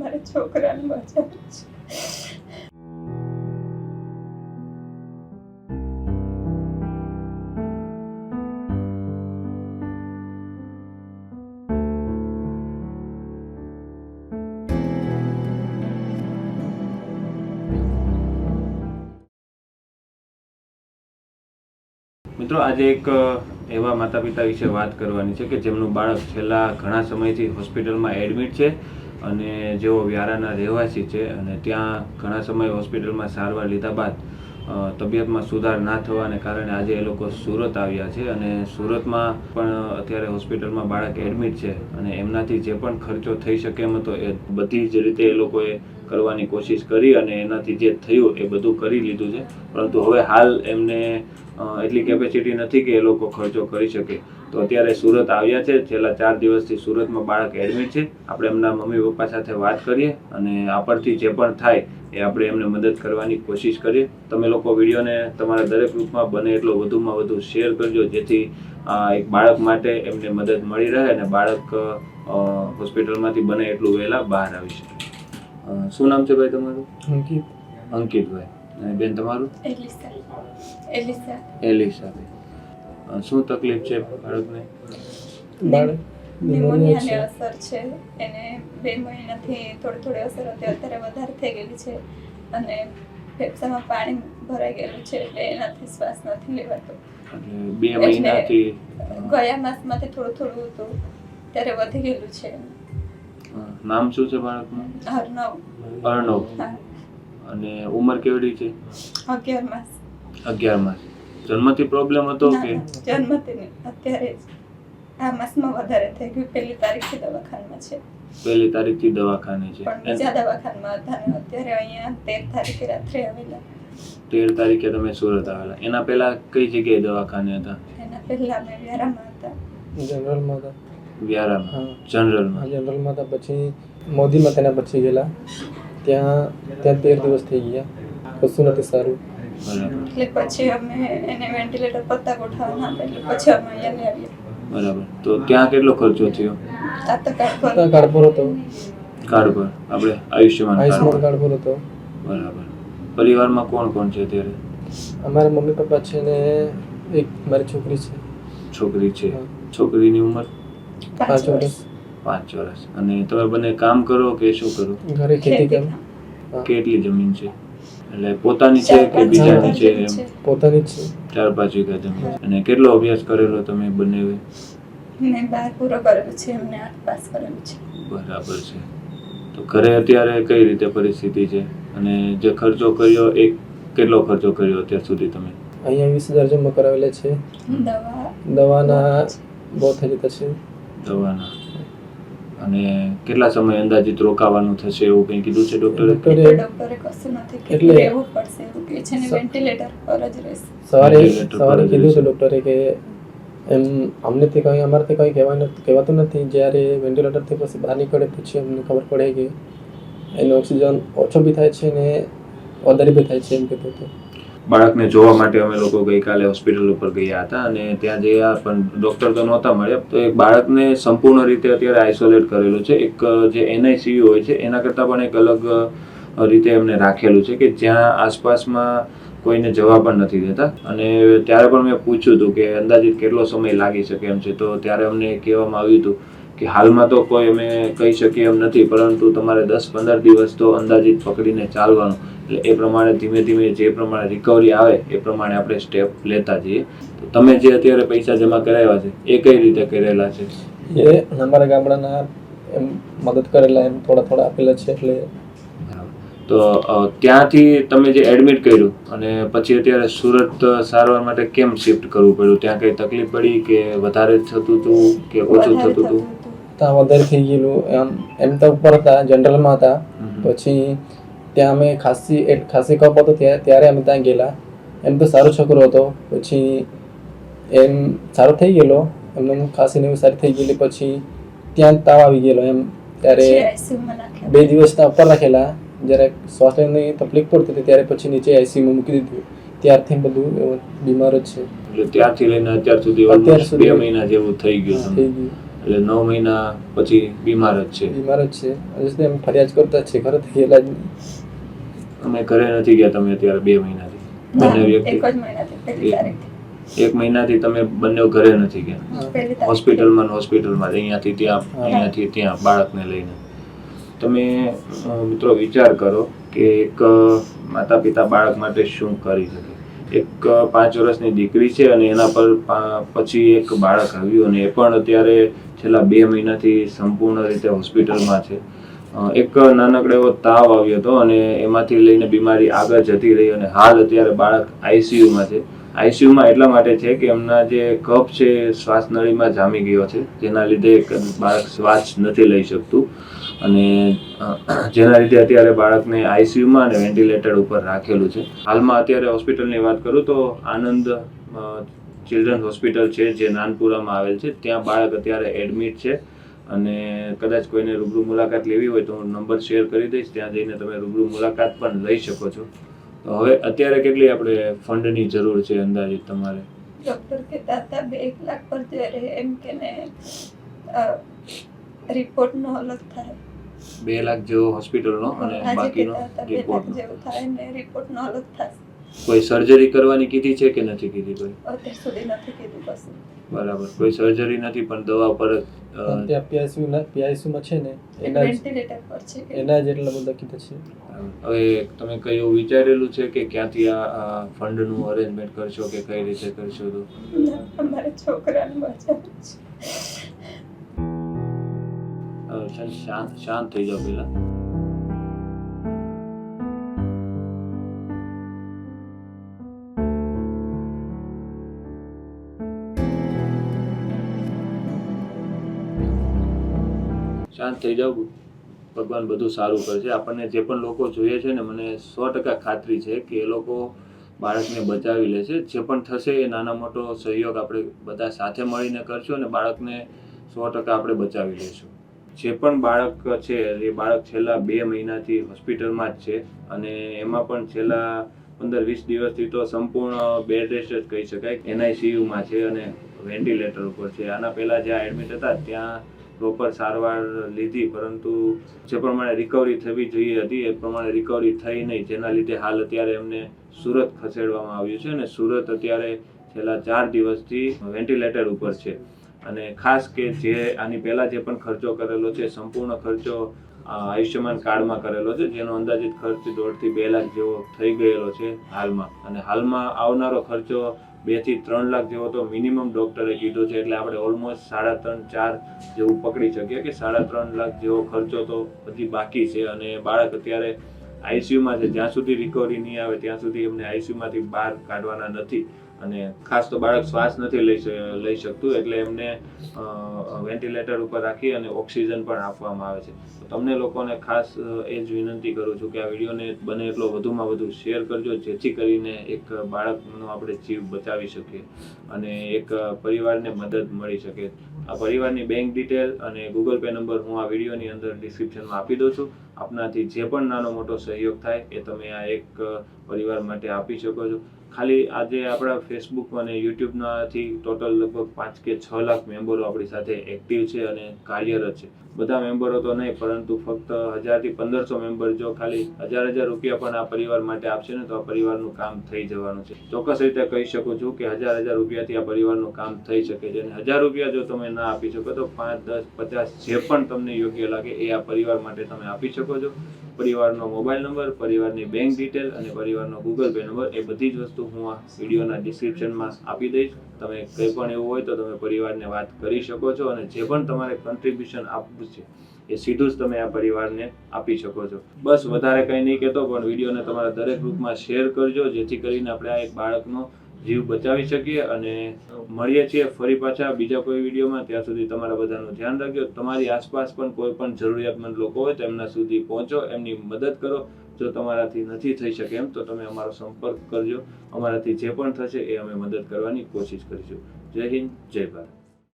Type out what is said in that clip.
અમારા છોકરાને બચાવે છે. મિત્રો, આજે એક એવા માતા પિતા વિશે વાત કરવાની છે કે જેમનું બાળક છેલ્લા ઘણા સમયથી હોસ્પિટલમાં એડમિટ છે. અને જેઓ વ્યારાના રહેવાસી છે અને ત્યાં ઘણા સમય હોસ્પિટલમાં સારવાર લીધા બાદ તબિયતમાં સુધાર ના થવાને કારણે આજે એ લોકો સુરત આવ્યા છે અને સુરતમાં પણ અત્યારે હોસ્પિટલમાં બાળક એડમિટ છે અને એમનાથી જે પણ ખર્ચો થઈ શકે એમ હતો એ બધી જ રીતે એ લોકોએ કરવાની કોશિશ કરી અને એનાથી જે થયું એ બધું કરી લીધું છે. પરંતુ હવે હાલ એમને એટલી કેપેસિટી નથી કે એ લોકો ખર્ચો કરી શકે. તો અત્યારે સુરત આવ્યા છે છેલ્લા ચાર દિવસથી સુરતમાં બાળક એડમિટ છે. આપણે એમના મમ્મી પપ્પા સાથે વાત કરીએ અને આપણથી જે પણ થાય એ આપણે એમને મદદ કરવાની કોશિશ કરીએ. તમે લોકો વિડીયોને તમારા દરેક ગ્રુપમાં બને એટલો વધુમાં વધુ શેર કરજો જેથી એક બાળક માટે એમને મદદ મળી રહે અને બાળક હોસ્પિટલમાંથી બને એટલું વહેલા બહાર આવી શકે. શું નામ છે ભાઈ તમારું? અંકિત. અંકિતભાઈ. અને બેન તમારું? એલિસા. એલિસા. એલિસા શું તકલીફ છે બાળકને? બાળક નિમોનિયાની અસર છે. એને બે મહિનાથી થોડી થોડી અસર હતી. અત્યારે વધારે થઈ ગયેલી છે અને ફેફસામાં પાણી ભરાઈ ગયેલું છે એટલે એનાથી શ્વાસ નથી લેવાતો. બે મહિનાથી? ગયા માસમાંથી થોડું થોડું હતું. ત્યારે વધી ગયેલું છે. નામ શું છે બાળકનું? અર્ણવ અર્ણવ અને ઉંમર કેવડી છે? અગિયાર માસ. અગિયાર માસ. જન્મથી પ્રોબ્લેમ હતો કે? જન્મથી નહીં. અત્યારે આ માસમાં વધારે થઈ ગયું. પહેલી તારીખથી દવાખાનામાં છે. પહેલી તારીખથી દવાખાને છે. પણ બીજા દવાખાનામાં હતા ને અત્યારે અહીંયા તેર તારીખે રાત્રે આવેલા. તેર તારીખે તમે સુરત આવેલા. એના પહેલા કઈ જગ્યાએ દવાખાને હતા? એના પહેલા અમે વ્યારામાં હતા. જનરલમાં હતા. વ્યારામાં? હા. જનરલમાં? જનરલમાં હતા. પછી મોદીમાં તેના પછી ગયેલા. ત્યાં ત્યાં તેર દિવસ થઈ ગયા. કશું નથી સારું. બરાબર એટલે પછી અમે એને વેન્ટિલેટર પત્તા ગોઠવવાના એટલે પછી અમે અહીંયા લઈ આવ્યા બરાબર. તો ત્યાં કેટલો ખર્ચો થયો? આ તો ત્યાં કાર્ડ પર હતો. કાર્ડ પર. આપણે આયુષ્યમાન આયુષ્યમાન કાર્ડ કાર્ડ પર હતો. બરાબર. પરિવારમાં કોણ કોણ છે અત્યારે? અમારા મમ્મી પપ્પા છે ને એક મારી છોકરી છે. છોકરી છે. છોકરીની ઉંમર? પાંચ વર્ષ. પાંચ વર્ષ અને તમે બંને કામ કરો કે શું કરો? ઘરે ખેતી કરો કેટલી જમીન છે? એટલે પોતાની છે કે બીજાની છે એમ? પોતાની છે. ચાર પાંચ વીઘા જમીન અને કેટલો અભ્યાસ કરેલો તમે બંને મેં બાર પૂરો કરેલો છે એમને આઠ પાસ કરેલું છે. બરાબર છે. તો ઘરે અત્યારે કઈ રીતે પરિસ્થિતિ છે? અને જે ખર્ચો કર્યો એ કેટલો ખર્ચો કર્યો અત્યાર સુધી તમે? અહીંયા વીસ હજાર જમા કરાવેલા છે. દવા. દવાના બહુ થઈ જતા છે દવાના. અને કેટલા સમય અંદાજિત રોકાવાનું થશે એવું કંઈ કીધું છે ડોક્ટરે? ડૉક્ટરે ડોક્ટરે કશું નથી એટલે- રહેવું પડશે એવું કે છે ને વેન્ટિલેટર પર જ રહેશે. સવારે સવારે કીધું છે ડોક્ટરે ડૉક્ટરે કે એમ અમને તે કંઈ અમારાથી કંઈ કહેવાનું કહેવાતું નથી. જ્યારે વેન્ટિલેટરથી પછી બહાર નીકળે પછી અમને ખબર પડે કે એનો ઓક્સિજન ઓછો બી થાય છે ને વધારે બી થાય છે એમ કહેતો હતો. બાળકને જોવા માટે અમે લોકો ગઈકાલે હોસ્પિટલ ઉપર ગયા હતા અને ત્યાં જયા પણ ડોક્ટર તો નહોતા મળ્યા. તો એક બાળકને સંપૂર્ણ રીતે અત્યારે આઇસોલેટ કરેલું છે. એક જે એનઆઈસીયુ હોય છે, એના કરતાં પણ એક અલગ રીતે એમને રાખેલું છે કે જ્યાં આસપાસમાં કોઈને જવા પણ નથી દેતા. અને ત્યારે પણ મેં પૂછ્યું હતું કે અંદાજિત કેટલો સમય લાગી શકે એમ છે. તો ત્યારે અમને કહેવામાં આવ્યું હતું કે હાલમાં તો કોઈ અમે કહી શકીએ એમ નથી પરંતુ તમારે દસ પંદર દિવસ તો અંદાજિત પકડીને ચાલવાનું. એટલે એ પ્રમાણે ધીમે ધીમે જે પ્રમાણે રિકવરી આવે એ પ્રમાણે આપણે સ્ટેપ લેતા જઈએ. તો તમે જે અત્યારે પૈસા જમા કરાવ્યા છે એ કઈ રીતે કરેલા છે? એ અમારા ગામડાના એમ મદદ કરેલા એમ થોડા થોડા આપેલા છે એટલે તો ત્યાંથી તમે જે એડમિટ કર્યું અને પછી અત્યારે સુરત સારવાર માટે કેમ શિફ્ટ કરવું પડ્યું? ત્યાં કઈ તકલીફ પડી કે વધારે થતું હતું કે ઓછું થતું હતું ત્યાં વધારે થઈ ગયેલું એમ એમ તો ઉપર હતા જનરલમાં હતા. પછી ત્યાં અમે ખાસી એક ખાસી કપ હતો ત્યાં ત્યારે અમે ત્યાં ગયેલા. એમ તો સારો છોકરો હતો. પછી એમ સારો થઈ ગયેલો. એમને ખાસી ને એવી સારી થઈ ગયેલી. પછી ત્યાં તાવ આવી ગયેલો એમ. ત્યારે. બે દિવસ ત્યાં ઉપર રાખેલા જ્યારે સ્વાસ્થ્યની તકલીફ પડતી હતી ત્યારે પછી નીચે આઈસીયુમાં મૂકી દીધું. ત્યારથી બધું એવું બીમાર જ છે. એટલે ત્યારથી લઈને અત્યાર સુધી બે મહિના જેવું થઈ ગયું થઈ ગયું. એટલે નવ મહિના પછી બીમાર જ છે. બીમાર જ છે. હજુ સુધી એમ ફરિયાદ કરતા છે. છે ઘરેથી ગયેલા જ અમે ઘરે નથી ગયા તમે અત્યારે બે મહિનાથી. બંને વ્યક્તિ એક મહિનાથી પહેલી એક- તારીખથી. એક મહિનાથી તમે બંને ઘરે નથી ગયા. હોસ્પિટલમાં ને હોસ્પિટલમાં અહીંયાથી ત્યાં અહીંયાથી ત્યાં બાળકને લઈને. તમે મિત્રો વિચાર કરો કે એક માતા પિતા બાળક માટે શું કરી શકે? એક પાંચ વર્ષની દીકરી છે અને એના પર પછી એક બાળક આવ્યું અને એ પણ અત્યારે છેલ્લા બે મહિનાથી સંપૂર્ણ રીતે હોસ્પિટલમાં છે. એક નાનકડો એવો તાવ આવ્યો હતો અને એમાંથી લઈને બીમારી આગળ જતી રહી અને હાલ અત્યારે બાળક આઈસીયુમાં છે. આઈસીયુમાં એટલા માટે છે કે એમના જે કફ છે શ્વાસ નળીમાં જામી ગયો છે, જેના લીધે બાળક શ્વાસ નથી લઈ શકતું. અને જેના લીધે અત્યારે બાળકને આઈસીયુમાં અને વેન્ટિલેટર ઉપર રાખેલું છે. હાલમાં અત્યારે હોસ્પિટલની વાત કરું તો આનંદ ચિલ્ડ્રન હોસ્પિટલ છે જે નાનપુરામાં આવેલ છે. ત્યાં બાળક અત્યારે એડમિટ છે અને કદાચ કોઈને રૂબરૂ મુલાકાત લેવી હોય તો હું નંબર શેર કરી દઈશ. ત્યાં જઈને તમે રૂબરૂ મુલાકાત પણ લઈ શકો છો. તો હવે અત્યારે કેટલી આપણે ફંડની જરૂર છે અંદાજિત તમારે? ડૉક્ટર કહેતા હતા બે એક લાખ પર જ્યારે એમ કે ને રિપોર્ટનો અલગ થાય. બે લાખ જેવો હોસ્પિટલનો અને બાકીનો રિપોર્ટ જેવું થાય ને રિપોર્ટનો અલગ થશે કોઈ સર્જરી કરવાની કીધી છે કે નથી કીધી કોઈ? અત્યાર સુધી નથી કીધું કશું બરાબર. કોઈ સર્જરી નથી પણ દવા પર ત્યાં પીઆઈસીયુ ના પીઆઈસીયુમાં છે ને એના એના જ એટલા બધા કીધા છે. હવે તમે કયું વિચારેલું છે કે ક્યાંથી આ ફંડનું અરેન્જમેન્ટ કરશો કે કઈ રીતે કરશો તો? અમારા છોકરાને શાંત- શાંત શાંત થઈ જાઓ પેલા શાંત થઈ જાઓ. ભગવાન બધું સારું કરશે. આપણને જે પણ લોકો જોઈએ છે ને, મને સો ટકા ખાતરી છે કે એ લોકો બાળકને બચાવી લેશે જે પણ થશે એ નાના મોટો સહયોગ આપણે બધા સાથે મળીને કરશું અને બાળકને સો ટકા આપણે બચાવી લઈશું. જે પણ બાળક છે, એ બાળક છેલ્લા બે મહિનાથી હોસ્પિટલમાં જ છે અને એમાં પણ છેલ્લા પંદર વીસ દિવસથી તો સંપૂર્ણ બેડ રેસ્ટ જ કહી શકાય. એનઆઈસીયુમાં છે અને વેન્ટિલેટર ઉપર છે. આના પહેલાં જ્યાં એડમિટ હતા, ત્યાં પ્રોપર સારવાર લીધી, પરંતુ જે પ્રમાણે રિકવરી થવી જોઈએ હતી, એ પ્રમાણે રિકવરી થઈ નહીં. જેના લીધે હાલ અત્યારે એમને સુરત ખસેડવામાં આવ્યું છે અને સુરત અત્યારે છેલ્લા ચાર દિવસથી વેન્ટિલેટર ઉપર છે. અને ખાસ કે જે આની પહેલાં જે પણ ખર્ચો કરેલો છે, સંપૂર્ણ ખર્ચો આયુષ્યમાન કાર્ડમાં કરેલો છે, જેનો અંદાજિત ખર્ચ દોઢથી બે લાખ જેવો થઈ ગયેલો છે હાલમાં. અને હાલમાં આવનારો ખર્ચો બેથી ત્રણ લાખ જેવો તો મિનિમમ ડોક્ટરે કીધો છે, એટલે આપણે ઓલમોસ્ટ સાડા ત્રણ, ચાર જેવું પકડી શકીએ કે સાડા ત્રણ લાખ જેવો ખર્ચો તો હજી બાકી છે. અને બાળક અત્યારે આઈસીયુમાં છે, જ્યાં સુધી રિકવરી નહીં આવે, ત્યાં સુધી એમને આઈસીયુમાંથી બહાર કાઢવાના નથી. અને ખાસ તો બાળક શ્વાસ નથી લઈ લઈ શકતું, એટલે એમને વેન્ટિલેટર ઉપર રાખી અને ઓક્સિજન પણ આપવામાં આવે છે. તમને લોકોને ખાસ એ જ વિનંતી કરું છું કે આ વિડીયોને બને એટલો વધુમાં વધુ શેર કરજો, જેથી કરીને એક બાળકનો આપણે જીવ બચાવી શકીએ અને એક પરિવારને મદદ મળી શકે. આ પરિવારની બેંક ડિટેલ અને ગૂગલ પે નંબર હું આ વિડીયોની અંદર ડિસ્ક્રિપ્શનમાં આપી દઉં છું. આપનાથી જે પણ નાનો મોટો સહયોગ થાય એ તમે આ એક પરિવાર માટે આપી શકો છો. ખાલી આજે આપણા ફેસબુક અને યુટ્યુબનાથી ટોટલ લગભગ પાંચ કે છ લાખ મેમ્બરો આપણી સાથે એક્ટિવ છે અને કાર્યરત છે. બધા મેમ્બરો તો નહીં, પરંતુ ફક્ત હજારથી પંદરસો મેમ્બર જો ખાલી હજાર હજાર રૂપિયા પણ આ પરિવાર માટે આપશે ને, તો આ પરિવારનું કામ થઈ જવાનું છે. ચોક્કસ રીતે કહી શકું છું કે હજાર હજાર રૂપિયાથી આ પરિવારનું કામ થઈ શકે છે અને હજાર રૂપિયા જો તમે ના આપી શકો તો પાંચ, દસ, પચાસ જે પણ તમને યોગ્ય લાગે એ આ પરિવાર માટે તમે આપી શકો છો. પરિવારનો મોબાઈલ નંબર, પરિવારની બેંક ડિટેલ અને પરિવારનો ગૂગલ પે નંબર, એ બધી જ વસ્તુ હું આ વિડીયોના ડિસ્ક્રિપ્શનમાં આપી દઈશ. તમે કંઈ પણ એવું હોય તો તમે પરિવારને વાત કરી શકો છો અને જે પણ તમારે કન્ટ્રીબ્યુશન આપવું છે, એ સીધું જ તમે આ પરિવારને આપી શકો છો. બસ વધારે કંઈ નહીં કહેતો, પણ વિડીયોને તમારા દરેક ગ્રુપમાં શેર કરજો, જેથી કરીને આપણે આ એક બાળકનો જીવ બચાવી શકીએ અને મળીએ છીએ ફરી પાછા બીજા કોઈ વિડીયોમાં. ત્યાં સુધી તમારા બધાનું ધ્યાન રાખજો. તમારી આસપાસ પણ કોઈ પણ જરૂરિયાતમંદ લોકો હોય, તેમના સુધી પહોંચો, એમની મદદ કરો. જો તમારાથી નથી થઈ શકે એમ, તો તમે અમારો સંપર્ક કરજો. અમારાથી જે પણ થશે એ અમે મદદ કરવાની કોશિશ કરીશું. જય હિન્દ, જય ભારત.